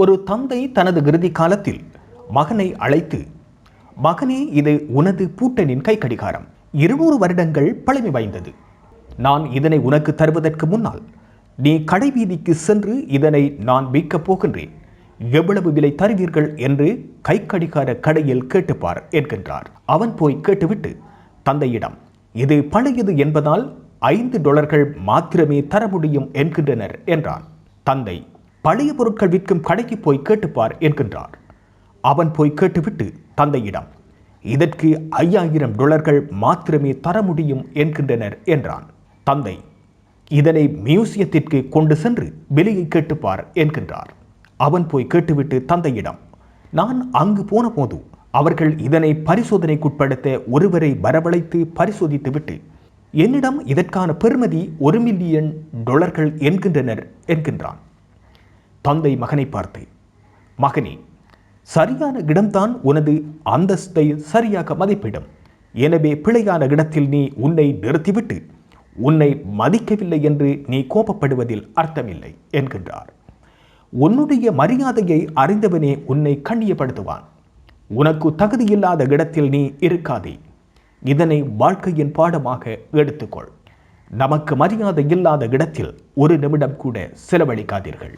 ஒரு தந்தை தனது இறுதி காலத்தில் மகனை அழைத்து மகனே இது உனது பூட்டனின் கை கடிகாரம் இருநூறு வருடங்கள் பழமை வாய்ந்தது. நான் இதனை உனக்கு தருவதற்கு முன்னால் நீ கடைவீதிக்கு சென்று இதனை நான் விற்கப் போகின்றேன். எவ்வளவு விலை தருவீர்கள்? என்று கை கடிகார கடையில் கேட்டுப்பார் என்கின்றார். அவன் போய் கேட்டுவிட்டு தந்தையிடம் இது பழையது என்பதால் ஐந்து டாலர்கள் மாத்திரமே தர முடியும் என்கின்றனர் என்றான். தந்தை பழைய பொருட்கள் விற்கும் கடைக்கு போய் கேட்டுப்பார் என்கின்றார். அவன் போய் கேட்டுவிட்டு தந்தையிடம் இதற்கு ஐயாயிரம் டொலர்கள் மாத்திரமே தர முடியும் என்கின்றனர் என்றான். தந்தை இதனை மியூசியத்திற்கு கொண்டு சென்று விலையை கேட்டுப்பார் என்கின்றார். அவன் போய் கேட்டுவிட்டு தந்தையிடம் நான் அங்கு போன போது அவர்கள் இதனை பரிசோதனைக்குட்படுத்த ஒருவரை வரவழைத்து பரிசோதித்துவிட்டு என்னிடம் இதற்கான பெறுமதி ஒரு மில்லியன் டொலர்கள் என்கின்றனர் என்கின்றான். தந்தை மகனை பார்த்து மகனே சரியான இடம்தான் உனது அந்தஸ்தை சரியாக மதிப்பிடும். எனவே பிழையான இடத்தில் நீ உன்னை நிறுத்திவிட்டு உன்னை மதிக்கவில்லை என்று நீ கோபப்படுவதில் அர்த்தமில்லை என்கின்றார். உன்னுடைய மரியாதையை அறிந்தவனே உன்னை கண்ணியப்படுத்துவான். உனக்கு தகுதியில்லாத இடத்தில் நீ இருக்காதே. இதனை வாழ்க்கையின் பாடமாக எடுத்துக்கொள். நமக்கு மரியாதை இல்லாத இடத்தில் ஒரு நிமிடம் கூட செலவழிக்காதீர்கள்.